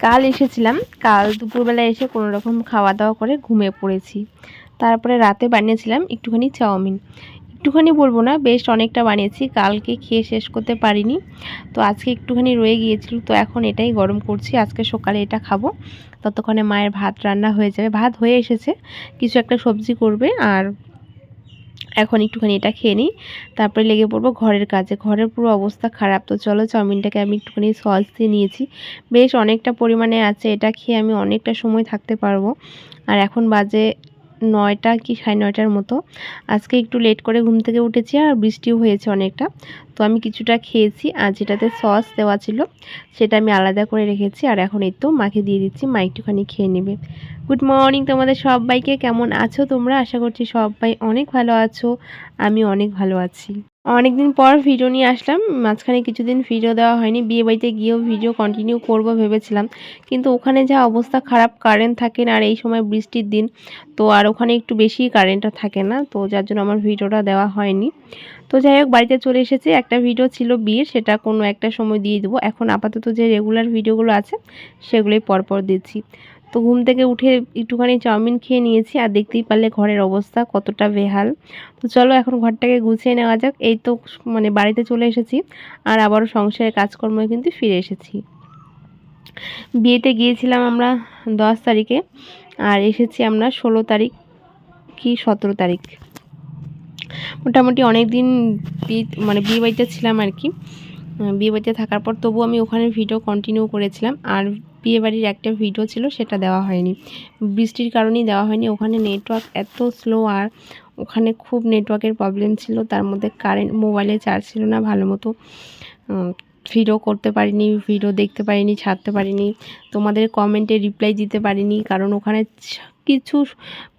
কাল এসেছিলাম। কাল দুপুরবেলা এসে কোনো রকম খাওয়া দাওয়া করে ঘুমিয়ে পড়েছি। তারপরে রাতে বানিয়েছিলাম একটুখানি চাউমিন। একটুখানি বলব না, বেশ অনেকটা বানিয়েছি। কালকে খেয়ে শেষ করতে পারিনি। তো আজকে একটুখানি রয়ে গিয়েছিল। তো এখন এটাই গরম করছি। আজকে সকালে এটা খাব। ততক্ষণে মায়ের ভাত রান্না হয়ে যাবে। ভাত হয়ে এসেছে। কিছু একটা সবজি করবে আর এখন একটুখানি এটা খেয়ে নিই। তারপরে লেগে পড়ব ঘরের কাজে। ঘরের পুরো অবস্থা খারাপ তো, চলো চাউমিনটাকে আমি একটুখানি সস দিয়ে নিয়েছি। বেশ অনেকটা পরিমাণে আছে, এটা খেয়ে আমি অনেকটা সময় থাকতে পারব। আর এখন বাজে নয়টা কি সাড়ে নয়টার মতো। আজকে একটু লেট করে ঘুম থেকে উঠেছি আর বৃষ্টিও হয়েছে অনেকটা। তো আমি কিছুটা খেয়েছি আর যেটাতে সস দেওয়া ছিল সেটা আমি আলাদা করে রেখেছি আর এখন এই তো মাকে দিয়ে দিচ্ছি, মা একটুখানি খেয়ে নেবে। গুড মর্নিং তোমাদের সবাইকে, কেমন আছো তোমরা? আশা করছি সবাই অনেক ভালো আছো আমি অনেক ভালো আছি। অনেক দিন পর ভিডিও নিয়ে আসলাম। মাঝখানে কিছুদিন ভিডিও দেওয়া হয়নি। বিয়ে বাড়িতে গিয়েও ভিডিও কন্টিনিউ করব ভেবেছিলাম। কিন্তু ওখানে যা অবস্থা খারাপ কারেন্ট থাকে না আর এই সময় বৃষ্টির দিন, তো আর ওখানে একটু বেশি কারেন্টটা থাকে না, তো যার জন্য আমার ভিডিওটা দেওয়া হয়নি। তো যাই হোক, বাড়িতে চলে এসেছে। একটা ভিডিও ছিল বিয়ের, সেটা কোনো একটা সময় দিয়ে দেবো। এখন আপাতত যে রেগুলার ভিডিওগুলো আছে, সেগুলোই পরপর দিচ্ছি। তো ঘুম থেকে উঠে একটুখানি চাউমিন খেয়ে নিয়েছি আর দেখতেই পারলে ঘরের অবস্থা কতটা বেহাল। তো চলো এখন ঘরটাকে গুছিয়ে নেওয়া যাক। এই তো মানে বাড়িতে চলে এসেছি আর আবারও সংসারের কাজকর্মে কিন্তু ফিরে এসেছি। বিয়েতে গিয়েছিলাম আমরা দশ তারিখে আর এসেছি আমরা ষোলো তারিখ কি সতেরো তারিখ। মোটামুটি অনেক দিন মানে বিয়ে বাড়িতে ছিলাম আর কি। বিয়ে বাড়িতে থাকার পর তবু আমি ওখানে ভিডিও কন্টিনিউ করেছিলাম। আর বিয়ে বাড়ির একটা ভিডিও ছিল, সেটা দেওয়া হয়নি। বৃষ্টির কারণেই দেওয়া হয়নি। ওখানে নেটওয়ার্ক এত স্লো আর ওখানে খুব নেটওয়ার্কের প্রবলেম ছিল। তার মধ্যে কারেন্ট মোবাইলে চার্জ ছিল না, ভালো মতো ভিডিও করতে পারিনি ভিডিও দেখতে পারিনি, ছাড়তে পারিনি। তোমাদের কমেন্টে রিপ্লাই দিতে পারিনি, কারণ ওখানে কিছু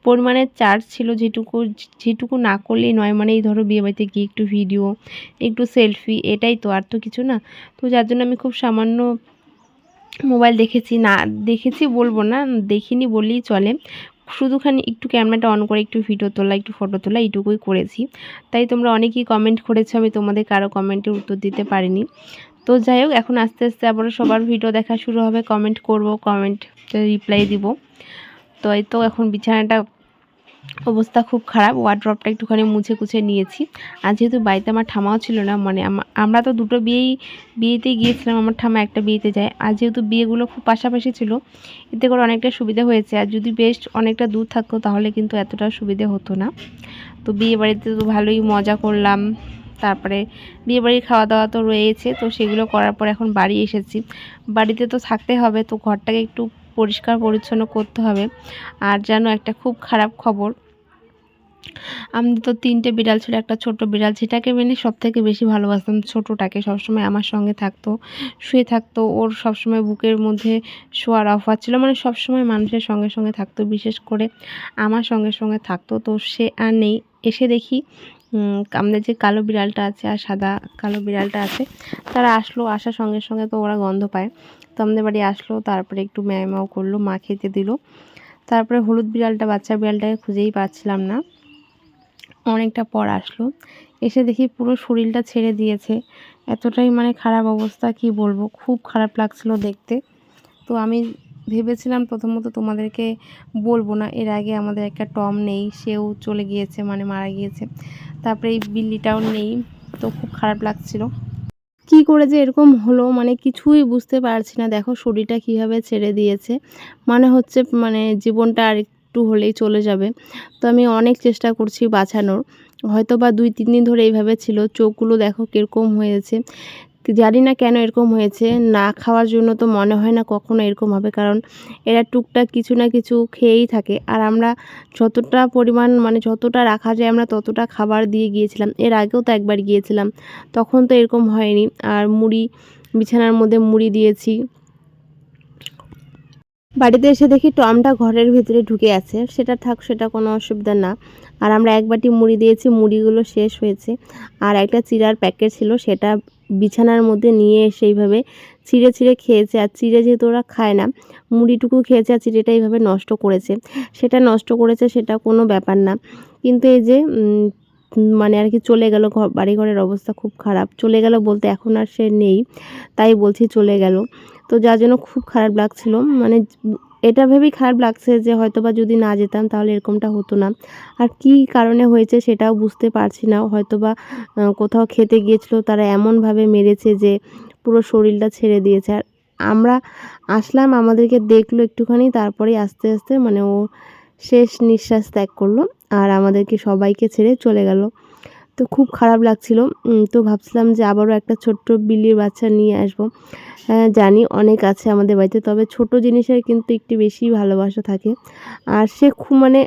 পরিমাণে চার্জ ছিল যেটুকু যেটুকু না করলেই নয়। মানে এই ধরো বিয়েবাড়িতে গিয়ে একটু ভিডিও একটু সেলফি এটাই তো, আর তো কিছু না। তো যার জন্য আমি খুব সামান্য মোবাইল দেখেছি, না, দেখেছি বলব না, দেখিনি বললেই চলে। শুধুখানি একটু ক্যামেরাটা অন করে একটু ভিডিও তোলা, একটু ফটো তোলা, এইটুকুই করেছি। তাই তোমরা অনেকেই কমেন্ট করেছ, আমি তোমাদের কারও কমেন্টের উত্তর দিতে পারিনি। তো যাই হোক, এখন আস্তে আস্তে আবার সবার ভিডিও দেখা শুরু হবে। কমেন্ট করব কমেন্ট রিপ্লাই দিব। তো এই তো এখন বিছানাটা অবস্থা খুব খারাপ ওয়ার্ড্রপটা একটুখানি মুছে কুছে নিয়েছি। আর যেহেতু বাড়িতে আমার ঠামাও ছিল না মানে আমরা তো দুটো বিয়েই বিয়েতে গিয়েছিলাম, আমার ঠামা একটা বিয়েতে যায়। আর যেহেতু বিয়েগুলো খুব পাশাপাশি ছিল, এতে করে অনেকটা সুবিধা হয়েছে। আর যদি বেশ অনেকটা দূর থাকতো, তাহলে কিন্তু এতটা সুবিধে হতো না। তো বিয়ে বাড়িতে তো ভালোই মজা করলাম। তারপরে বিয়েবাড়ির খাওয়া দাওয়া তো রয়েছে, তো সেগুলো করার পর এখন বাড়ি এসেছি। বাড়িতে তো থাকতে হবে, তো ঘরটাকে একটু পরিষ্কার পরিচ্ছন্ন করতে হবে। আর যেন একটা খুব খারাপ খবর আমাদের তো তিনটে বিড়াল ছিল, একটা ছোট বিড়াল যেটাকে মেনে সব থেকে বেশি ভালোবাসতাম, ছোটোটাকে। সবসময় আমার সঙ্গে থাকতো, শুয়ে থাকতো, ওর সবসময় বুকের মধ্যে শোয়ার অফার ছিল মানে সবসময় মানুষের সঙ্গে সঙ্গে থাকতো, বিশেষ করে আমার সঙ্গে সঙ্গে থাকতো। তো সে আর নেই, এসে দেখি আমাদের যে কালো বিড়ালটা আছে আর সাদা কালো বিড়ালটা আছে, তারা আসলো, আসার সঙ্গে সঙ্গে তো ওরা গন্ধ পায়। তো আমাদের বাড়ি আসলো, তারপরে একটু ম্যাও করল, মা খেতে দিল। তারপরে হলুদ বিড়ালটা, বাচ্চা বিড়ালটাকে খুঁজেই পাচ্ছিলাম না। অনেকটা পর আসলো, এসে দেখি পুরো শরীরটা ছেড়ে দিয়েছে। এতটাই মানে খারাপ অবস্থা, কি বলব? খুব খারাপ লাগছিল দেখতে। তো আমি ভেবেছিলাম প্রথমত তোমাদেরকে বলব না, এর আগে আমাদের একটা টম নেই, সেও চলে গিয়েছে মানে মারা গিয়েছে। তারপরে এই বিল্লিটাও নেই, তো খুব খারাপ লাগছিল। কি করে যে এরকম হলো মানে কিছুই বুঝতে পারছি না। দেখো শরীরটা কীভাবে ছেড়ে দিয়েছে। মানে হচ্ছে মানে জীবনটা আর একটু হলেই চলে যাবে। তো আমি অনেক চেষ্টা করছি বাঁচানোর। হয়তো বা দুই, তিন দিন ধরে এইভাবে ছিল। চোখগুলো দেখো কীরকম হয়েছে। জানি না কেন এরকম হয়েছে। না খাওয়ার জন্য তো মনে হয় না কখনো এরকম হবে, কারণ এরা টুকটাক কিছু না কিছু খেয়েই থাকে। আর আমরা যতটা পরিমাণ মানে যতটা রাখা যায়, আমরা ততটা খাবার দিয়ে গিয়েছিলাম। এর আগেও তো একবার গিয়েছিলাম। তখন তো এরকম হয়নি। আর মুড়ি, বিছানার মধ্যে মুড়ি দিয়েছি। বাড়িতে এসে দেখি টমটা ঘরের ভিতরে ঢুকে আছে। সেটা থাক, সেটা কোনো অসুবিধা না। আর আমরা এক বাটি মুড়ি দিয়েছি, মুড়িগুলো শেষ হয়েছে। আর একটা চিরার প্যাকেট ছিল, সেটা বিছানার মধ্যে নিয়ে এসে এইভাবে চিড়ে চিড়ে খেয়েছে। আর চিড়ে যেহেতু ওরা খায় না, মুড়িটুকু খেয়েছে আর চিড়েটা এইভাবে নষ্ট করেছে। সেটা নষ্ট করেছে, সেটা কোনো ব্যাপার না। কিন্তু এই যে মানে আর কি চলে গেল ঘর বাড়িঘরের অবস্থা খুব খারাপ। চলে গেল বলতে এখন আর সে নেই তাই বলছি চলে গেল। তো যার জন্য খুব খারাপ লাগছিল মানে এটা ভেবেই খারাপ লাগছে যে হয়তোবা যদি না যেতাম তাহলে এরকমটা হতো না। আর কী কারণে হয়েছে সেটাও বুঝতে পারছি না। হয়তোবা আহ, কোথাও খেতে গিয়েছিল তারা এমনভাবে মেরেছে যে পুরো শরীরটা ছেড়ে দিয়েছে। আর আমরা আসলাম আমাদেরকে দেখল একটুখানি তারপরেই আস্তে আস্তে মানে ও শেষ নিঃশ্বাস ত্যাগ করল। আর আমাদেরকে সবাইকে ছেড়ে চলে গেল। তো খুব খারাপ লাগছিল। তো ভাবছিলাম যে আবারও একটা ছোট্ট বিলির বাচ্চা নিয়ে আসব। হ্যাঁ জানি অনেক আছে আমাদের বাড়িতে, তবে ছোট জিনিসের কিন্তু একটি বেশি ভালোবাসা থাকে। আর সে খুব মানে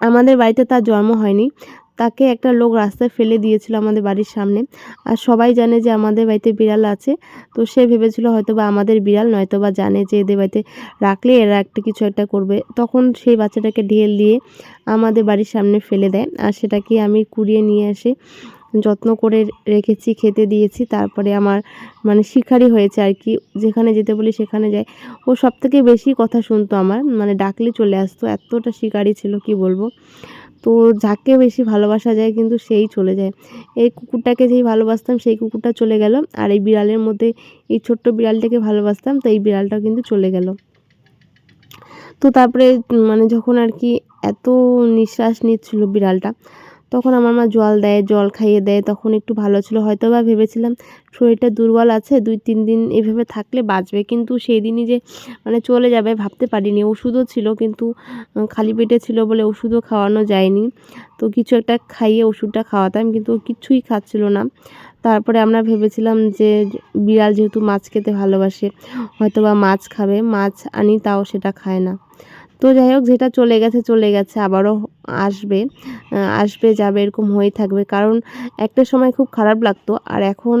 আমাদের বাড়িতে তার জন্ম হয়নি। তাকে একটা লোক রাস্তায় ফেলে দিয়েছিল আমাদের বাড়ির সামনে। আর সবাই জানে যে আমাদের বাড়িতে বিড়াল আছে। তো সে ভেবেছিল হয়তো বা আমাদের বিড়াল নয়তো বা জানে যে এদের বাড়িতে রাখলে এরা একটা কিছু একটা করবে। তখন সেই বাচ্চাটাকে ঢেল দিয়ে আমাদের বাড়ির সামনে ফেলে দেয়। আর সেটাকে আমি কুড়িয়ে নিয়ে এসে যত্ন করে রেখেছি, খেতে দিয়েছি। তারপরে আমার মানে শিকারি হয়েছে আর কি। যেখানে যেতে বলি সেখানে যায়। ও সব থেকে বেশি কথা শুনতো আমার। মানে ডাকলে চলে আসতো। এতটা শিকারি ছিল, কি বলব? তো যাকে বেশি ভালোবাসা যায় কিন্তু সেই চলে যায়। এই কুকুরটাকে যেই ভালোবাসতাম সেই কুকুরটা চলে গেল। আর এই বিড়ালের মধ্যে এই ছোট্ট বিড়ালটাকে ভালোবাসতাম, তো এই বিড়ালটাও কিন্তু চলে গেল। তো তারপরে মানে যখন আর কি এত নিঃশ্বাস নিচ্ছিল বিড়ালটা তখন আমার মা জল দেয়, জল খাইয়ে দেয়। তখন একটু ভালো ছিল। হয়তো বা ভেবেছিলাম শরীরটা দুর্বল আছে, দুই, তিন দিন এভাবে থাকলে বাঁচবে। কিন্তু সেই দিনই যে মানে চলে যাবে ভাবতে পারিনি। ওষুধও ছিল কিন্তু খালি পেটে ছিল বলে ওষুধও খাওয়ানো যায়নি। তো কিছু একটা খাইয়ে ওষুধটা খাওয়াতাম কিন্তু কিছুই খাচ্ছিল না। তারপরে আমরা ভেবেছিলাম যে বিড়াল যেহেতু মাছ খেতে ভালোবাসে হয়তো বা মাছ খাবে। মাছ আনি তাও সেটা খায় না। তো যাই হোক, যেটা চলে গেছে চলে গেছে, আবারও আসবে আসবে, যাবে, এরকম হয়ে থাকবে। কারণ একটা সময় খুব খারাপ লাগতো, আর এখন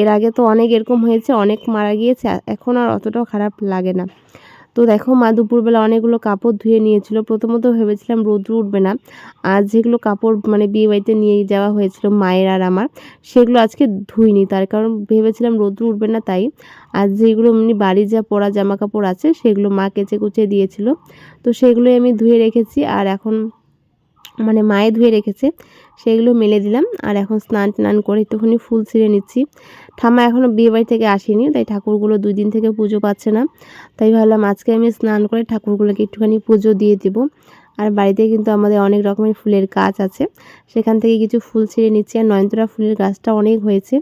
এর আগে তো অনেক এরকম হয়েছে, অনেক মারা গিয়েছে এখন আর অতটাও খারাপ লাগে না। তো দেখো মা দুপুরবেলা অনেকগুলো কাপড় ধুয়ে নিয়েছিল। প্রথমত ভেবেছিলাম রোদ্র উঠবে না। আর যেগুলো কাপড় মানে বিয়ে বাড়িতে নিয়ে যাওয়া হয়েছিল মায়ের আর আমার, সেগুলো আজকে ধুইনি। তার কারণ ভেবেছিলাম রোদ্র উঠবে না তাই। আর যেগুলো এমনি বাড়ির যা পরা জামা কাপড় আছে, সেগুলো মা কেচে কুচে দিয়েছিল। তো সেগুলোই আমি ধুয়ে রেখেছি আর এখন মানে মায়ে ধুয়ে রেখেছে, সেগুলো মেলে দিলাম। আর এখন স্নান টান করে একটুখানি ফুল ছিঁড়ে নিচ্ছি। ঠাম্মা এখনও বিয়ে বাড়ি থেকে আসেনি, তাই ঠাকুরগুলো দুই দিন থেকে পুজো পাচ্ছে না। তাই ভাবলাম আজকে আমি স্নান করে ঠাকুরগুলোকে একটুখানি পুজো দিয়ে দেবো। আর বাড়িতে কিন্তু আমাদের অনেক রকমের ফুলের গাছ আছে। সেখান থেকে কিছু ফুল ছিঁড়ে নিচ্ছি। আর নয়নতরা ফুলের গাছটা অনেক হয়েছে।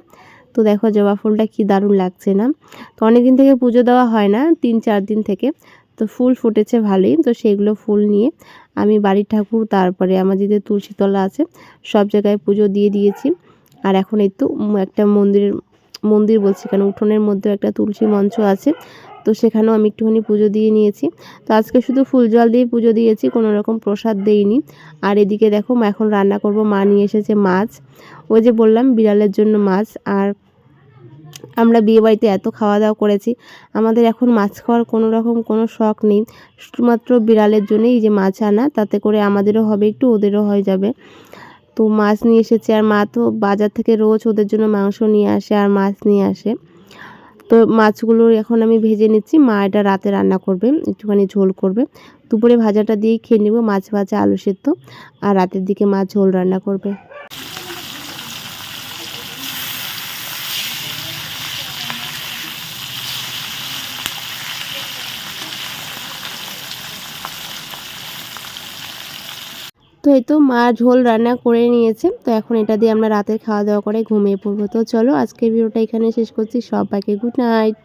তো দেখো জবা ফুলটা কি দারুণ লাগছে না? তো অনেক দিন থেকে পুজো দেওয়া হয় না, তিন চার দিন থেকে। তো ফুল ফুটেছে ভালোই। তো সেগুলো ফুল নিয়ে আমি বাড়ির ঠাকুর, তারপরে আমার যেতে তুলসীতলা আছে, সব জায়গায় পুজো দিয়ে দিয়েছি। আর এখন তো একটা মন্দিরের মন্দির বলছি কেন উঠোনের মধ্যে একটা তুলসী মঞ্চ আছে। তো সেখানেও আমি একটুখানি পুজো দিয়ে নিয়েছি। তো আজকে শুধু ফুল জল দিয়ে পুজো দিয়েছি, কোনো রকম প্রসাদ দেইনি। আর এদিকে দেখো এখন রান্না করব, মা নিয়ে এসেছে মাছ। ওই যে বললাম, বিড়ালের জন্য মাছ। আর আমরা বিয়েবাড়িতে এত খাওয়া দাওয়া করেছি, আমাদের এখন মাছ খাওয়ার কোনো রকম কোনো শখ নেই। শুধুমাত্র বিড়ালের জন্যই যে মাছ আনা, তাতে করে আমাদেরও হবে, একটু ওদেরও হয়ে যাবে। তো মাছ নিয়ে এসেছে আর মা তো বাজার থেকে রোজ ওদের জন্য মাংস নিয়ে আসে আর মাছ নিয়ে আসে। তো মাছগুলো এখন আমি ভেজে নিচ্ছি, মা এটা রাতে রান্না করবে, একটুখানি ঝোল করবে। দুপুরে ভাজাটা দিয়ে খেয়ে নেব, মাছ ভাজা আলু সেদ্ধ, আর রাতের দিকে মা ঝোল রান্না করবে। তো এই তো মা ঝোল রান্না করে নিয়েছে। তো এখন এটা দিয়ে আমরা রাতের খাওয়া দাওয়া করে ঘুমিয়ে পড়ব। তো চলো আজকের ভিডিওটা এখানে শেষ করছি। সবাইকে গুড নাইট।